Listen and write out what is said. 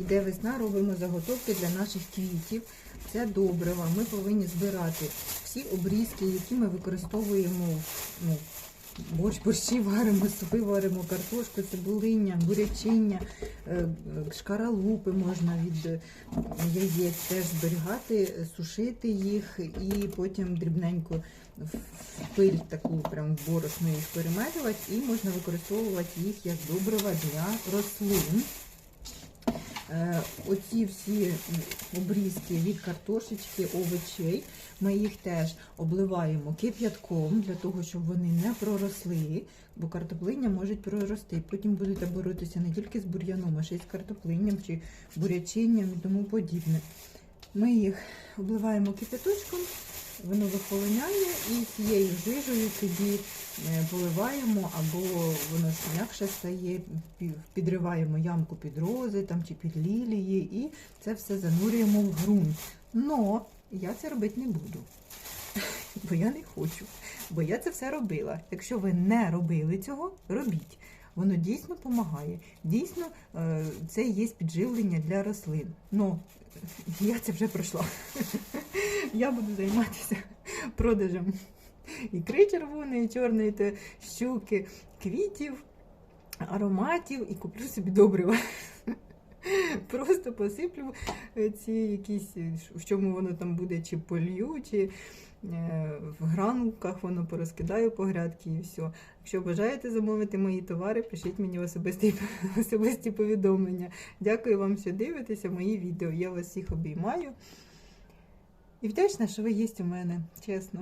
Іде весна, робимо заготовки для наших квітів. Це добрива. Ми повинні збирати всі обрізки, які ми використовуємо ну, борщ, борщі варимо, супи варимо, картошку, цибулиння, бурячиння, е, е, шкаралупи можна від е, яєць теж зберігати, сушити їх і потім дрібненько в пиль таку прям в борошно їх перемелювати і можна використовувати їх як добрива для рослин. Е, Оці всі обрізки від картошечки, овочей, ми їх теж обливаємо кип'ятком для того, щоб вони не проросли, бо картоплиння можуть прорости. Потім будете боротися не тільки з бур'яном, а ще й з картоплинням чи бурячинням і тому подібне. Ми їх обливаємо кип'яточком, воно вихолоняє і цією жижею тоді е, поливаємо, або воно ж м'якше стає, підриваємо ямку під рози там, чи під лілії, і це все занурюємо в ґрунт. Но я це робити не буду, бо я не хочу, бо я це все робила. Якщо ви не робили цього, робіть. Воно дійсно допомагає. Дійсно, е, це є підживлення для рослин. Ну, я це вже пройшла. Я буду займатися продажем ікри червоної, чорної та щуки, квітів, ароматів і куплю собі добрива. Просто посиплю е, ці якісь, е, в чому воно там буде, чи полью, чи е, в гранулках воно порозкидаю по грядки і все. Якщо бажаєте замовити мої товари, пишіть мені особисті, особисті повідомлення. Дякую вам, що дивитеся мої відео. Я вас всіх обіймаю. І вдячна, що ви є у мене, чесно.